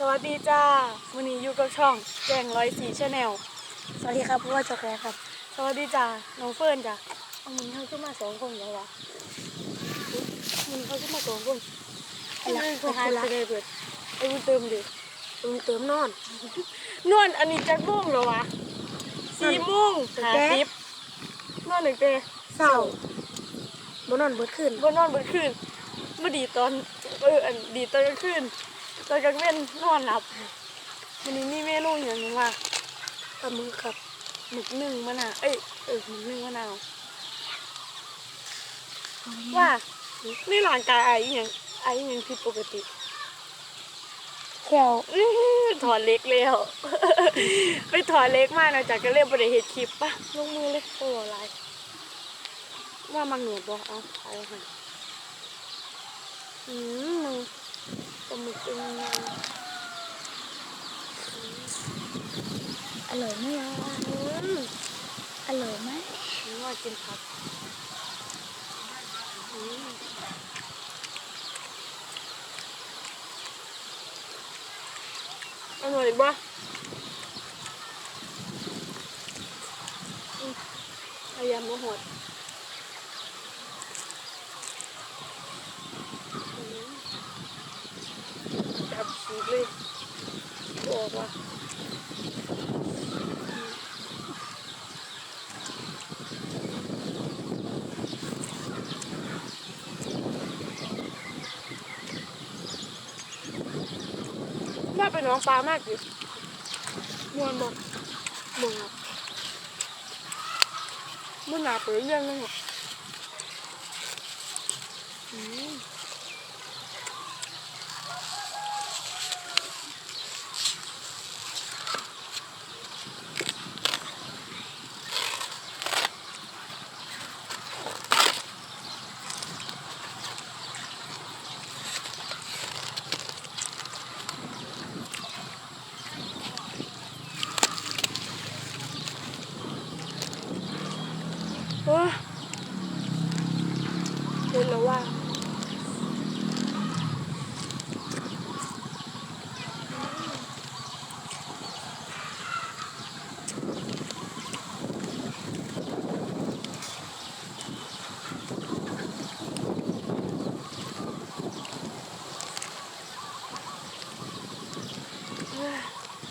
สวัสดีจ้าวันนี้อยู่กับช่องแจงร้อยสีชาแนลสวัสดีครับผู้ว่าจอกแรครับ สวัสดีจ้าน้องเฟิร์นจ้ะเอามึงเขาขึ้นมาสองคนแล้ววะมึงเขาขึ้นมาสองคนไปละไอ้ไปคนหาหายละไปเลยเบิดไอ้บุญเติมดิตรงเติมนอนนวลอันนี้จักโมงแล้ววะสี่โมงตั้งหาแต่สิบนอนหนึ่งเตะเศร้าบนนอนเบิดขึ้นบ่นอนเบิดคืนบ่ดีตอนเอออันดีตอนกลางคืน ตอนกลางเว้นนอนหลับวันนี้มีเมนูอย่างนึงว่าปลาหมึกครับหมึกนึ่งมะนาวเอ้ยเออหมึกนึ่งมะนาวว่าในร่างกายไอ้ยังไอ้ยังผิดปกติแก้วถอนเล็กแล้วไปถอนเล็กมากนะจากก็เรียกบริเหตุคลิปปะลงมือเลยโอ้ไรว่ามันเหนือบ่เอาเอาค่ะอืมมึง ปลาหมึกเป็นยังไงอร่อยไหมล่ะอร่อยไหมนึกว่ากินผักอร่อยปะพยายามโมโหดอืมจับชีกเลยบอกว่า น่าเป็นน้องปลามากดิมวนบอกมวนครับมันหนาเปื่อยเรื่องเลยอะอืมโอ้ยเห็นแล้วว่า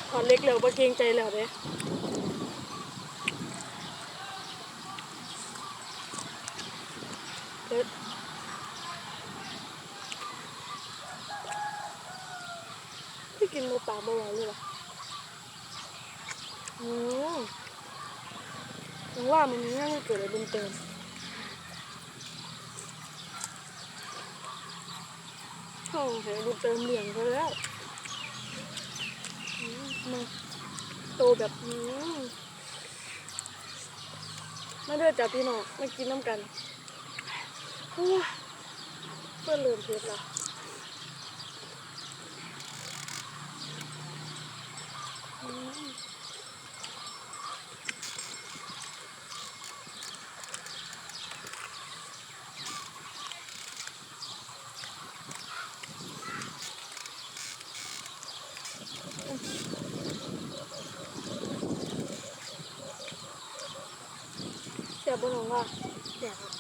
ขอ เล็กแล้วประเกรงใจแล้วเด้พี่กินหมูป่าเมื่อวานเลยหรออืมยังว่ามันน่าจะเกิดอะไรเป็นเติมโอ้เห็นบุญเติมเหลี่ยงไปแล้ว มมาโตแบบนี้มาเด้อจ้ะพี่น้องมากินน้ำกันโอ้ยเพื่อนลืมเพชรละอืมเสียบนหงว่าเดี๋ยวครับ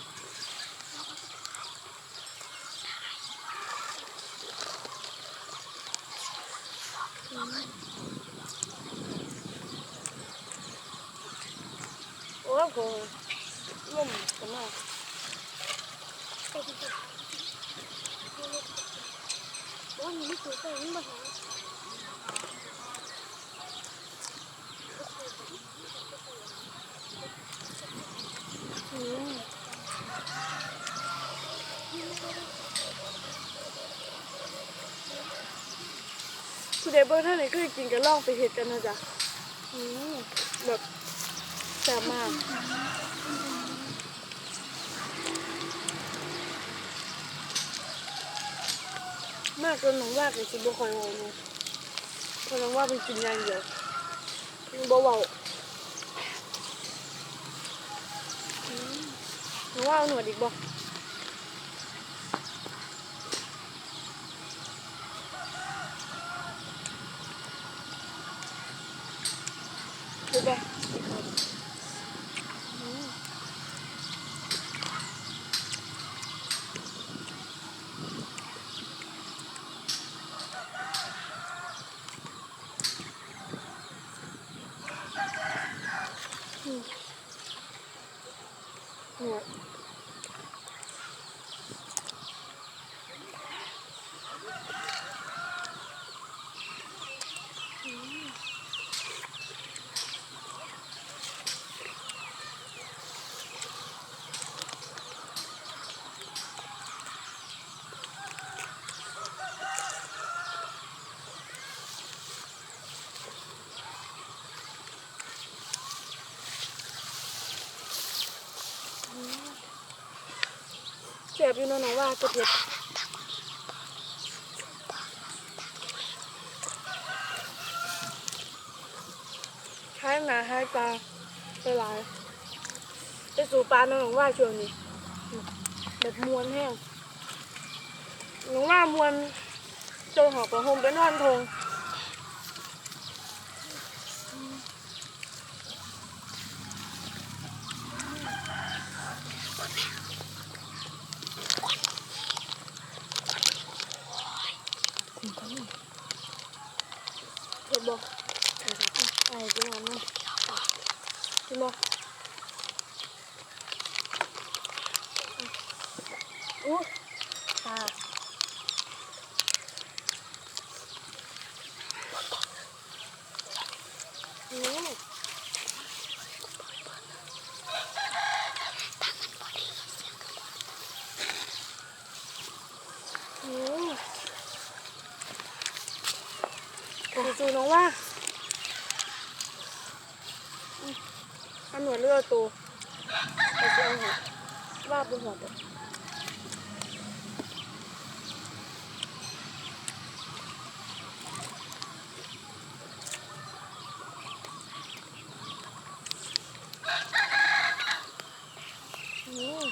โอ้โหล่มกันมากโอ้ยนี่คือใส่นี่มาหาอืม คุณเดบเบอร์ท่านไหนก็กินกันลองไปเห็ดกันนะจ๊ะอืมแบบแซ่บมากมากจนหนูว่ากับชิบุคอยโอเนี่ยเพราะน้องว่าเป็นกินอย่างเดียวยังเบาๆอืม หนูว่าเอาหนวดอีกบ่ บอยู่นอะน้องว่าจะเผ็ดใช้หนาให้ปลาไปหลายไปสู่ปลาเนอะน้องว่าช่วงนี้แบบมวนแห้งน้องว่ามวนจนหอบประหมไปนอนทง เห็นบอกไอ้ไอ้ที่มันนะเห็นบอก อู้ตาอู้จูน้องว่าอันหนวดเลือดตัวไอ้เจ้าหัวว่าบนหัวเด็กอืม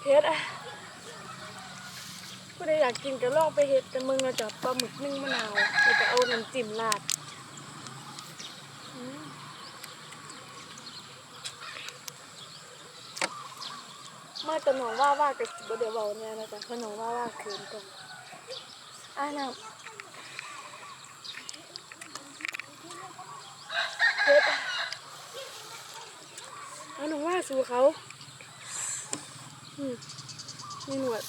เพชรอะ ผู้ใดอยากกินก็ลองไปเฮ็ดแต่มึงเอาจับปลาหมึกนึ่งมะนาวแล้วก็เอาน้ำจิ้มราดอืมาแต่หนองว่าว่ากับบ่เดี๋ยวเบาเนี่ยนะจ๊ะเพราะหนองว่าว่าคืนกันอ่าน้ำเฮ็ดเอาหนองว่าสู่เขา อืมมีหนวด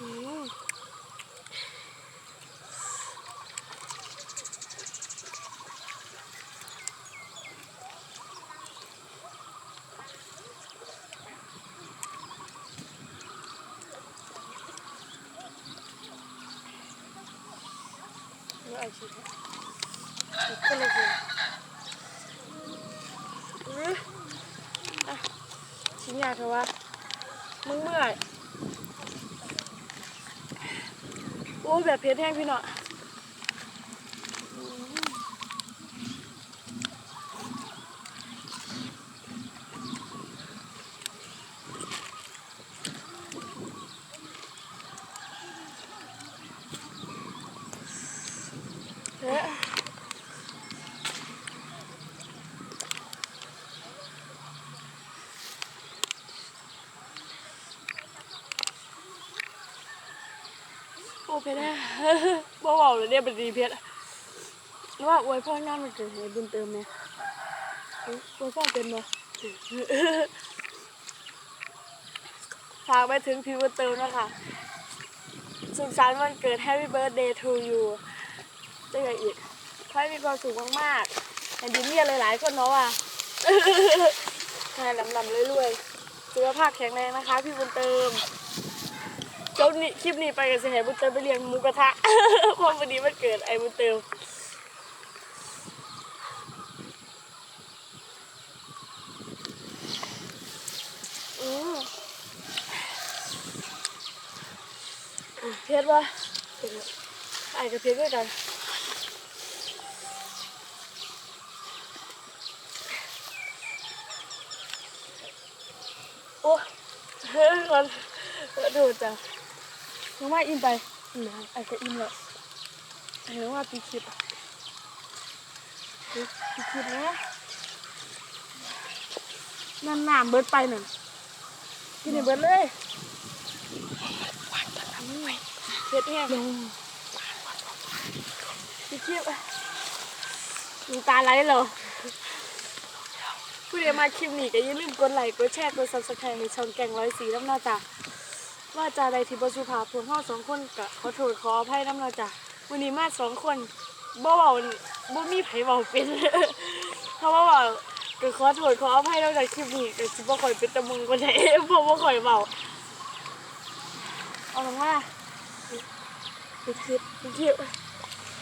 อืมนี่ไอ ชิ้นยาเถอะวะมึงเมื่อยโอ้แบบเพชรแห้งพี่เนาะเฮ้ยโอ้เพชรแห้งบ่เบาเลยเนี่ยเป็นดีเพชรหรือว่าอวยพ่องามันเกิดให้บุญเติมเนี่ยอวยพ่อเป็นบ่ฝากไปถึงพี่บุญเติมนะคะสุขสันต์วันเกิด Happy Birthday to you จะไงอีกขอให้มีความสุขมากๆให้ดินเมียหลายๆคนเนาะว่ะให้ลำลำเรื่อยๆสุขภาพแข็งแรงนะคะ พี่บุญเติม จบนี้คลิปนี้ไปกันสียบุญเติมไปเรียนมูกระทะเพราะวันนี้มันเกิดไอ้บุญเติมเพียรว่าไอ้กัเพียรด้วยกันโอ้เฮ้ยมันดูจัง น้องว่าอินไปอินนะไอ้ก็อินแล้วไอ้น้องว่าปีคลิปอะปีคลิปนะนั่นน้ำเบิดไปหนึ่งกินให้เบิดเลยเผ็ดแห้งปีคลิปอะน้ำตาไหลเหรอผู้ใดมาคลิปนี้ก็อย่าลืมกดไลค์กดแชร์กด subscribe ให้ช่องแกงร้อยสีน้ำหน้าจ้ะ ว่าจาใดที่บ่สุภาพพวกเฮาสองคนก็ขอโทษขออภัยน้ำหน้าจ้ะวันนี้มาสองคนบ่เว้าบ่มีไผเว้าเป็นเพราะว่าเว้าก็ขอโทษขออภัยนอกจากคลิปนี้ก็สิบ่ค่อยเป็นตะมึงปานใดเพราะบ่ค่อยเว้าเอาลงมาปิดคลิปอีกคลิป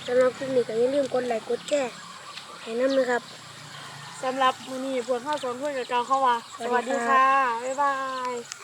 สำหรับคลิปนี้ก็อย่าลืมกดไลค์กดแชร์ให้น้ำนะครับสำหรับมื้อนี้พวกเฮาสองคนก็กล่าวเข้าว่าสสวัวัสสดีดีครัค่ะบบ๊ายบาย